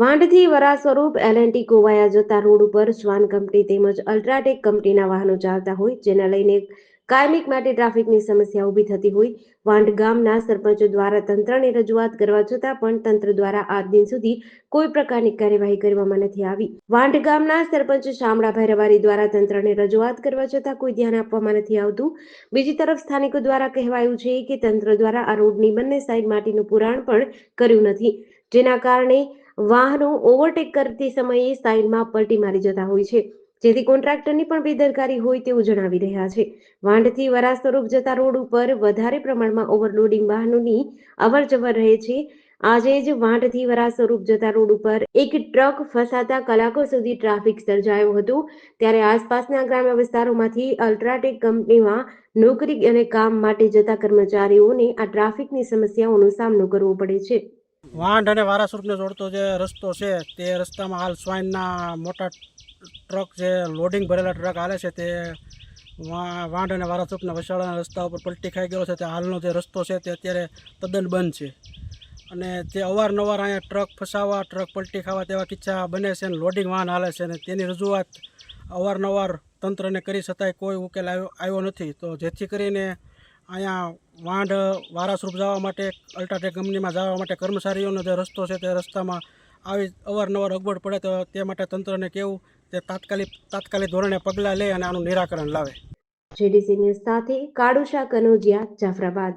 વાંઢથી વરા સ્વરૂપ એલએનટી કોવાયા જતા રોડ ઉપર શ્વાન કંપની તેમજ અલ્ટ્રાટેક કંપનીના વાહનો ચાલતા હોય, જેના લઈને કાયમિક માટે ટ્રાફિકની સમસ્યા ઊભી થતી હોય. વાંઢ ગામના સરપંચ દ્વારા તંત્રને રજૂઆત કરવા છતાં પણ તંત્ર દ્વારા આજ દિન સુધી કોઈ પ્રકારની કાર્યવાહી કરવામાં નથી આવી. વાંઢ ગામના સરપંચ શામળાભાઈ રવારી દ્વારા તંત્રને રજૂઆત કરવા છતાં કોઈ ધ્યાન આપવામાં નથી આવતું. બીજી તરફ સ્થાનિકો દ્વારા કહેવાયું છે કે તંત્ર દ્વારા આ રોડની બંને સાઈડ માટીનું પુરાણ પણ કર્યું નથી, જેના કારણે વાહનો ઓવરટેક કરતી સમયે સાઇડમાં પલટી મારી જતા હોય છે. જેથી કોન્ટ્રાક્ટરની પણ બેદરકારી હોય તેવું જણાવી રહ્યા છે. વાંઢથી વરાસ સ્વરૂપ જતા રોડ ઉપર વધારે પ્રમાણમાં ઓવરલોડિંગ વાહનોની અવર જવર રહે છે. આજે જ વાંઢથી વરાસ સ્વરૂપ જતા રોડ ઉપર એક ટ્રક ફસાતા કલાકો સુધી ટ્રાફિક સર્જાયો હતો. ત્યારે આસપાસના ગ્રામ્ય વિસ્તારોમાંથી અલ્ટ્રાટેક કંપનીમાં નોકરી અને કામ માટે જતા કર્મચારીઓને આ ટ્રાફિકની સમસ્યાઓનો સામનો કરવો પડે છે. વાંઢ અને વારાસુરને જોડતો જે રસ્તો છે, તે રસ્તામાં હાલ સ્વાઇનના મોટા ટ્રક જે લોડિંગ ભરેલા ટ્રક હાલે છે, તે વાંઢ અને વારાસુરના વસાવાના રસ્તા ઉપર પલટી ખાઈ ગયો છે, તે હાલનો જે રસ્તો છે, તે અત્યારે તદ્દન બંધ છે. અને તે અવારનવાર અહીંયા ટ્રક ફસાવા, ટ્રક પલટી ખાવા તેવા કિસ્સા બને છે અને લોડિંગ વાહન હાલે છે અને તેની રજૂઆત અવારનવાર તંત્રને કરી છતાંય કોઈ ઉકેલ આવ્યો આવ્યો નથી. તો જેથી કરીને અહીંયા વાંઢ વારાસરૂપ જવા માટે, અલ્ટ્રાટેક કંપનીમાં જવા માટે કર્મચારીઓનો જે રસ્તો છે તે રસ્તામાં આવી અવારનવાર અગવડ પડે તો તે માટે તંત્રને કેવું તે તાત્કાલિક તાત્કાલિક ધોરણે પગલાં લે અને આનું નિરાકરણ લાવે. જેડીસી ન્યૂઝ સાથે કાળુશા કનોજિયા, જાફરાબાદ.